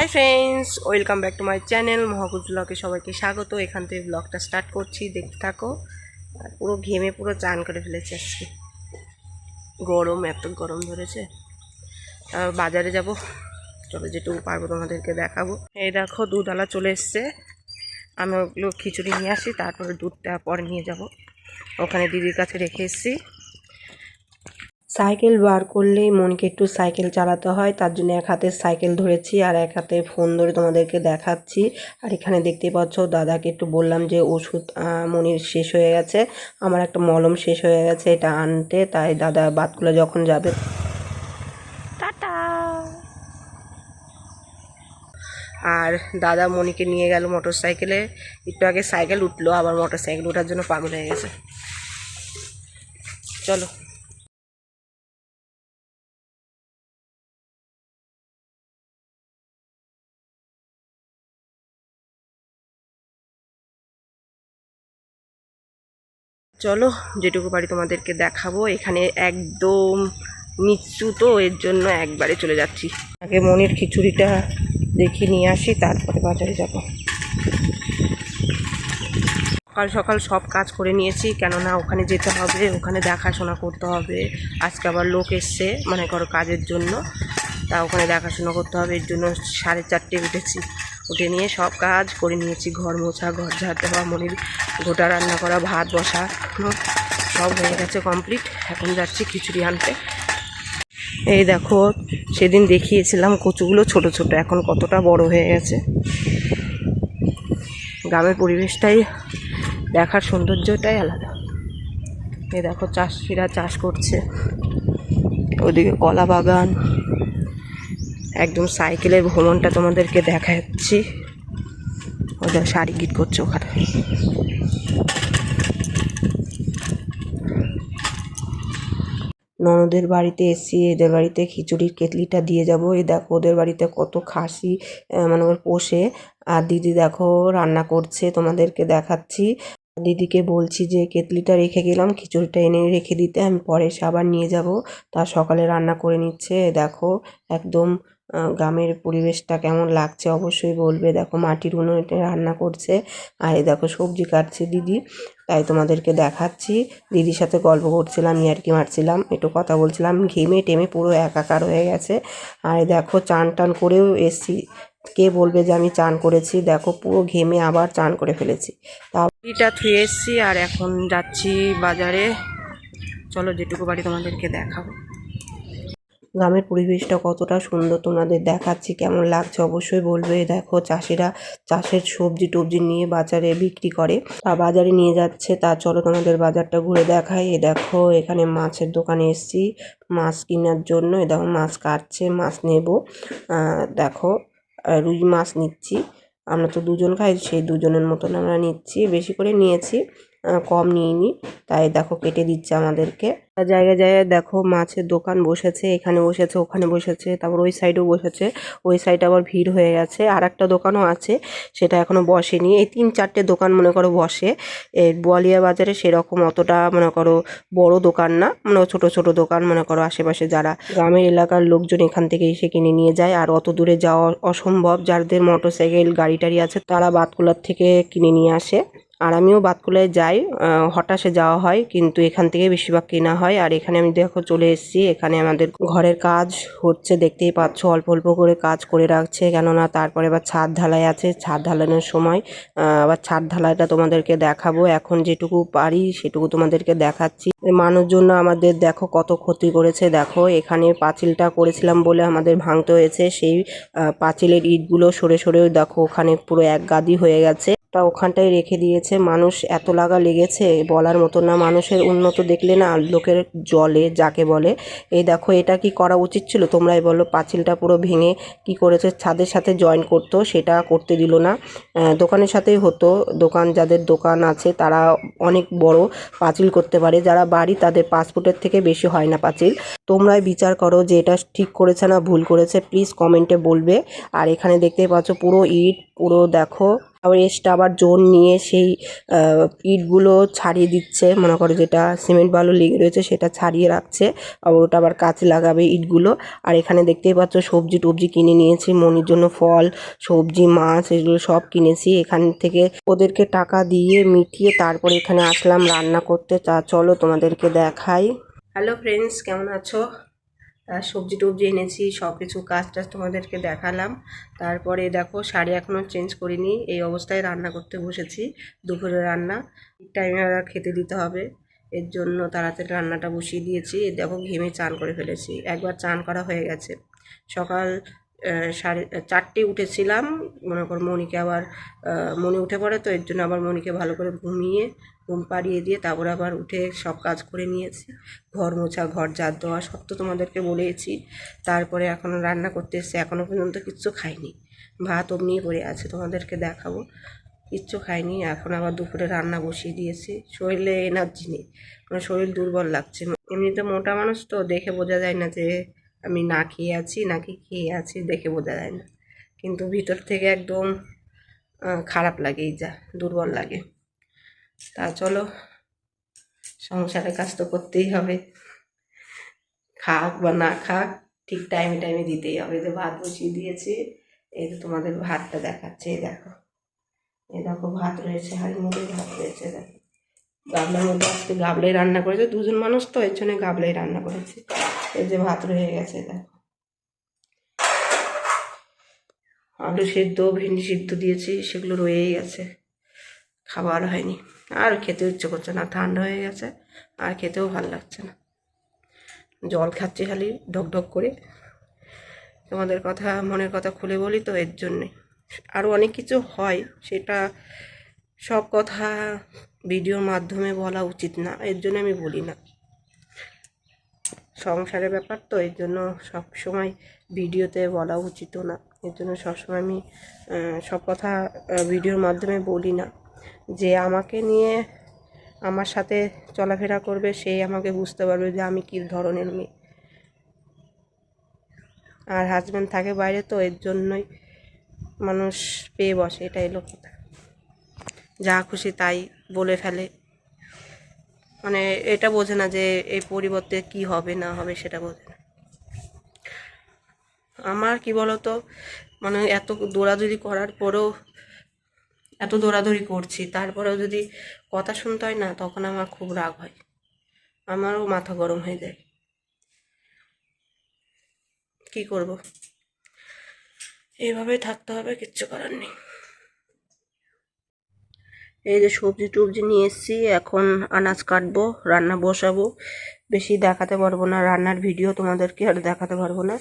Hi friends welcome back to my channel মহাকুজ ব্লগে সবাইকে স্বাগত। এখান থেকে ব্লগটা স্টার্ট করছি, দেখতে থাকো। আর পুরো ঘেমে পুরো চান করে ফেলেছে আজকে। গরম, এত গরম ধরেছে। বাজারে যাব। চলো যেটুকু পারব তোমাদেরকে দেখাবো। এই দেখো, দুধওয়ালা চলে এসছে। আমি ওগুলো খিচুড়ি নিয়ে আসি, তারপরে দুধটা পরে নিয়ে যাব। ওখানে দিদির কাছে রেখে এসেছি। সাইকেল বার করলেই মনকে একটু সাইকেল চালাতে হয় তার জন্য এক হাতে সাইকেল ধরেছি আর এক হাতে ফোন ধরে তোমাদেরকে দেখাচ্ছি। আর এখানে দেখতে পাচ্ছ দাদাকে একটু বললাম যে ওষুধ মনির শেষ হয়ে গেছে আমার একটা মলম শেষ হয়ে গেছে এটা আনতে তাই দাদা বাতকুলে যখন যাবে টাটা। আর দাদা মনিকে নিয়ে গেল মোটর সাইকেলে একটু আগে সাইকেল উঠল আবার মোটর সাইকেল ওঠার জন্য পাগল হয়ে গেছে। চলো। চলো, যেটুকু পারি তোমাদেরকে দেখাবো। এখানে একদম নিচু তো, এর জন্য একবারে চলে যাচ্ছি। আগে মনের খিচুড়িটা দেখে নিয়ে আসি, তারপরে বাজারে যাব। সকাল সকাল সব কাজ করে নিয়েছি, কেননা ওখানে যেতে হবে, ওখানে দেখাশোনা করতে হবে। আজকে আবার লোক এসছে মানে করো কাজের জন্য। তা ওখানে দেখাশোনা করতে হবে, এর জন্য সাড়ে চারটে উঠেছি উঠে নিয়ে সব কাজ করে নিয়েছি, ঘর মোছা, ঘর ঝাড় দেওয়া মনির গোটা রান্না করা, ভাত বসা সব হয়ে গেছে কমপ্লিট এখন যাচ্ছি খিচুড়ি আনতে। এই দেখো, সেদিন দেখিয়েছিলাম কচুগুলো ছোট ছোট, এখন কতটা বড় হয়ে গেছে। গ্রামের পরিবেশটাই দেখার সৌন্দর্যটাই আলাদা। এই দেখো, চাষিরা চাষ করছে। ওদিকে কলা বাগান। একদম সাইকেলের ভ্রমণটা তোমাদেরকে দেখাচ্ছি। ওদের শাড়ি গিট করছে ওখানে। ননদের বাড়িতে এসছি, এদের বাড়িতে খিচুড়ির কেটলিটা দিয়ে যাব। এই দেখো, ওদের বাড়িতে কত খাসি মানে ওর পোষে। আর দিদি দেখো, রান্না করছে, তোমাদেরকে দেখাচ্ছি। দিদিকে বলছি যে, কেটলিটা রেখে গেলাম, খিচুড়িটা এনে রেখে দিতে, আমি পরে এসে আবার নিয়ে যাব। তা সকালে রান্না করে নিচ্ছে, দেখো, একদম গ্রামের পরিবেশটা কেমন লাগছে অবশ্যই বলবে। দেখো মাটির উনুনে রান্না করছে। আর এই দেখো সবজি কাটছে দিদি। তাই তোমাদেরকে দেখাচ্ছি। দিদির সাথে গল্প করছিলাম, ইয়ার্কি মারছিলাম, একটু কথা বলছিলাম। ঘেমে টেমে পুরো একাকার হয়ে গেছে। আর দেখো চান টান করেও এসছি। কে বলবে যে আমি চান করেছি? দেখো পুরো ঘেমে আবার চান করে ফেলেছি। তা টা থুয়ে এসছি আর এখন যাচ্ছি বাজারে। চলো যেটুকু বাড়ি তোমাদেরকে দেখাবো। গ্রামের পরিবেশটা কতটা সুন্দর তোমাদের দেখাচ্ছি, কেমন লাগছে অবশ্যই বলবে। দেখো চাষিরা চাষের সবজি টবজি নিয়ে বাজারে বিক্রি করে, তা বাজারে নিয়ে যাচ্ছে, তা চলো তোমাদের বাজারটা ঘুরে দেখাই। এ দেখো, এখানে মাছের দোকানে এসছি, মাছ কেনার জন্য। এ দেখো, মাছ কাটছে, মাছ নেব। দেখো রুই মাছ নিচ্ছি। আমরা তো দুজন খাই, সেই দুজনের মতন আমরা নিচ্ছি, বেশি করে নিয়েছি। কম নিইনি তাই দেখো কেটে দিচ্ছে আমাদেরকে। জায়গায় জায়গায় দেখো মাছের দোকান বসেছে, এখানে বসেছে, ওখানে বসেছে, তারপর ওই সাইডেও বসেছে। ওই সাইডে আবার ভিড় হয়ে গেছে। আর একটা দোকানও আছে, সেটা এখনও বসেনি। এই তিন চারটে দোকান মনে করো বসে। বোয়ালিয়া বাজারে সেরকম অতটা মনে করো বড় দোকান না। মানে ছোট ছোট দোকান মনে করো আশেপাশে যারা গ্রামের এলাকার লোকজন এখান থেকে এসে কিনে নিয়ে যায়। আর অত দূরে যাওয়া অসম্ভব। যাদের মোটর সাইকেল গাড়ি টাড়ি আছে, তারা বাতকুলার থেকে কিনে নিয়ে আসে। আর আমিও বাতকুলায় যাই হঠাৎ যাওয়া হয়, কিন্তু এখান থেকে বেশিরভাগ কেনা হয়। আর এখানে আমি দেখো চলে এসেছি, এখানে আমাদের ঘরের কাজ হচ্ছে, দেখতেই পাচ্ছ অল্প অল্প করে কাজ করে রাখছে, কেননা তারপরে আবার ছাদ ঢালাই আছে। ছাদ ঢালানোর সময় আবার ছাদ ঢালাইটা তোমাদেরকে দেখাবো। এখন যেটুকু পারি সেটুকু তোমাদেরকে দেখাচ্ছি। মানুষ জন্য আমাদের দেখো কত ক্ষতি করেছে। দেখো, এখানে পাঁচিলটা করেছিলাম বলে আমাদের ভাঙতে হয়েছে। সেই পাঁচিলের ইটগুলো সরে সরেও দেখো ওখানে পুরো এক গাদি হয়ে গেছে। তা ওখানটায় রেখে দিয়েছে। মানুষ এত লাগা লেগেছে, বলার মতো না। মানুষের উন্নত দেখলে না, লোকের জলে, যাকে বলে, এই দেখো, এটা কি করা উচিত ছিল? তোমরাই বলো, পাঁচিলটা পুরো ভেঙে কি করেছে? ছাদের সাথে জয়েন করতো, সেটা করতে দিল না। দোকানের সাথেই হতো। দোকান, যাদের দোকান আছে, তারা অনেক বড় পাঁচিল করতে পারে। যারা বাড়ি, তাদের পাঁচ ফুটের থেকে বেশি হয় না পাঁচিল। তোমরাই বিচার করো যে এটা ঠিক করেছে না ভুল করেছে। প্লিজ কমেন্টে বলবে। আর এখানে দেখতেই পাচ্ছ, পুরো ইট, পুরো দেখো। আবার এক্সট্রা আবার জোন নিয়ে সেই ইটগুলো ছাড়িয়ে দিচ্ছে। মনে করো যেটা সিমেন্ট বালু লেগে রয়েছে, সেটা ছাড়িয়ে রাখছে। আবার ওটা আবার কাছে লাগাবে ইটগুলো। আর এখানে দেখতেই পাচ্ছ, সবজি টবজি কিনে নিয়েছি, মনির জন্য ফল, সবজি, মাছ, এগুলো সব কিনেছি। এখান থেকে ওদেরকে টাকা দিয়ে মিটিয়ে তারপরে এখানে আসলাম রান্না করতে। তা চলো তোমাদেরকে দেখাই। হ্যালো ফ্রেন্ডস, কেমন আছো? সবজি টবজি এনেছি সব কিছু কাজ টাজ তোমাদেরকে দেখালাম। তারপরে দেখো, শাড়ি এখনও চেঞ্জ করিনি, এই অবস্থায় রান্না করতে বসেছি, দুপুরে রান্না। টাইমে খেতে দিতে হবে, এর জন্য তাড়াতাড়ি রান্নাটা বসিয়ে দিয়েছি। দেখো, ঘেমে চান করে ফেলেছি, একবার চান করা হয়ে গেছে। সকাল সাড়ে চারটে উঠেছিলাম, মনে কর মনিকে আবার মনে উঠে পড়ে তো, এর জন্য আবার মনিকে ভালো করে ঘুমিয়ে ঘুম পাড়িয়ে দিয়ে তারপরে আবার উঠে সব কাজ করে নিয়েছি। ঘর মোছা, ঘর ঝাড় দেওয়া সব তো তোমাদেরকে বলেছি তারপরে এখন রান্না করতে এসছে এখনও পর্যন্ত কিচ্ছু খাইনি। ভাত অমনিই পড়ে আছে, তোমাদেরকে দেখাবো। কিচ্ছু খাইনি, এখন আবার দুপুরে রান্না বসিয়ে দিয়েছি। শরীরে এনার্জি নেই মানে শরীর দুর্বল লাগছে। এমনিতে মোটা মানুষ তো দেখে বোঝা যায় না যে আমি না খেয়ে আছি, নাকি খেয়ে আছি, দেখে বোঝা যায় না। কিন্তু ভিতর থেকে একদম খারাপ লাগে এই যা, দুর্বল লাগে। তা চলো, সংসারের কাজ তো করতেই হবে। খাক বা না খাক, ঠিক টাইমে টাইমে দিতেই হবে। যে ভাত বসিয়ে দিয়েছি, এই যে তোমাদের ভাতটা দেখাচ্ছে, এই দেখো। এই দেখো, ভাত রয়েছে, হাড়ির মধ্যে ভাত রয়েছে, দেখো। গাবলার মধ্যে আজকে গাবলাই রান্না করেছে, দুজন মানুষ তো, এর জন্য গাবলাই রান্না করেছে। এই যে ভাত রয়ে গেছে, দেখো। আলু সিদ্ধ, ভেন্ডি সিদ্ধ দিয়েছি, সেগুলো রয়েই গেছে খাবার হয়নি। আর খেতে ইচ্ছে করছে না, ঠান্ডা হয়ে গেছে, আর খেতেও ভালো লাগছে না। জল খাচ্ছি খালি, ঢক ঢক করে। তোমাদের কথা, মনের কথা খুলে বলি তো এর জন্যে। আরও অনেক কিছু হয়, সেটা সব কথা ভিডিওর মাধ্যমে বলা উচিত না, এর জন্য আমি বলি না। সংসারের ব্যাপার তো, এর জন্য সব সময় ভিডিওতে বলা উচিতও না। এর জন্য সবসময় আমি সব কথা ভিডিওর মাধ্যমে বলি না। যে আমাকে নিয়ে আমার সাথে চলাফেরা করবে, সেই আমাকে বুঝতে পারবে যে আমি কী ধরনের মেয়ে। আর হাজব্যান্ড থাকে বাইরে তো, এর জন্যই মানুষ পেয়ে বসে, এটাই হলো কথা যা খুশি তাই বলে ফেলে। মানে এটা বোঝে না যে এই পরিবর্তে কি হবে, না হবে, সেটা বোঝে না। আমার কি বলতো মানে এত দৌড়াদৌড়ি করার পরেও এত দৌড়াদৌড়ি করছি, তারপরেও যদি কথা শুনতে হয় না, তখন আমার খুব রাগ হয়। আমারও মাথা গরম হয়ে যায়। কি করব? এইভাবেই থাকতে হবে, কিচ্ছু করার নেই। এই যে সবজি টবজি নিয়ে এসেছি, এখন আনাজ কাটবো, রান্না বসাবো। বেশি দেখাতে পারব না, রান্নার ভিডিও তোমাদেরকে আর দেখাতে পারব না।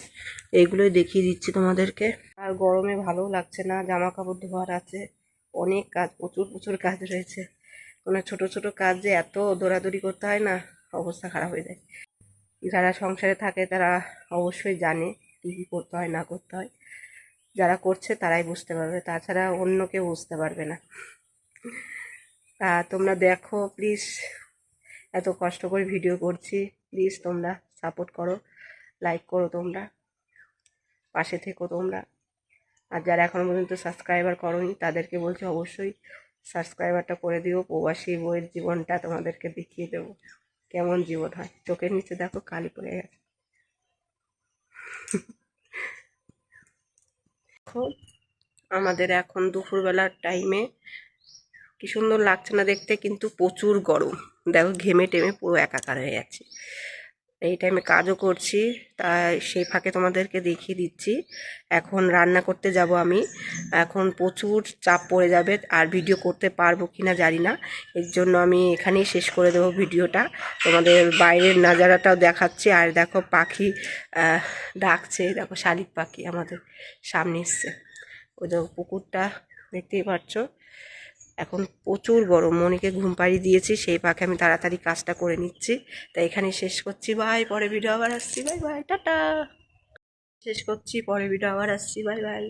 এইগুলোই দেখিয়ে দিচ্ছি তোমাদেরকে। আর গরমে ভালো লাগছে না জামা কাপড় ধোয়ার আছে। অনেক কাজ, প্রচুর প্রচুর কাজ রয়েছে। মানে ছোট ছোট কাজ যে এত দৌড়াদৌড়ি করতে হয় না, অবস্থা খারাপ হয়ে যায়। যারা সংসারে থাকে তারা অবশ্যই জানে কী কী করতে হয়, না করতে হয়। যারা করছে তারাই বুঝতে পারবে, তাছাড়া অন্য কেউ বুঝতে পারবে না। তা তোমরা দেখো প্লিজ এত কষ্ট করে ভিডিও করছি। প্লিজ তোমরা সাপোর্ট করো লাইক করো তোমরা। পাশে থেকো তোমরা। আর যারা এখনও পর্যন্ত সাবস্ক্রাইবার করোনি, তাদেরকে বলছি অবশ্যই সাবস্ক্রাইবারটা করে দিও। প্রবাসী বইয়ের জীবনটা তোমাদেরকে দেখিয়ে দেবো। কেমন জীবন হয়। চোখের নিচে দেখো, কালি পড়ে গেছে। আমাদের এখন দুপুরবেলার টাইমে কি সুন্দর লাগছে না দেখতে, কিন্তু প্রচুর গরম। দেখো, ঘেমে টেমে পুরো একাকার হয়ে যাচ্ছে এই টাইমে কাজও করছি, তাই সেই ফাঁকে তোমাদেরকে দেখিয়ে দিচ্ছি। এখন রান্না করতে যাব আমি। এখন প্রচুর চাপ পড়ে যাবে, আর ভিডিও করতে পারব কি না জানি না। এর জন্য আমি এখানেই শেষ করে দেবো ভিডিওটা। তোমাদের বাইরের নাজারাটাও দেখাচ্ছি, আর দেখো পাখি ডাকছে। দেখো শালিক পাখি আমাদের সামনে এসছে। ওই দেখো পুকুরটা দেখতেই পাচ্ছ। এখন প্রচুর গরম। মনিকে ঘুম পাড়িয়ে দিয়েছি, সেই পাখে আমি তাড়াতাড়ি কাজটা করে নিচ্ছি। তাই এখানে শেষ করছি। ভাই পরে ভিডিও আবার আসছি। ভাই ভাই টাটা। শেষ করছি পরে ভিডিও আবার আসছি। ভাই বাই।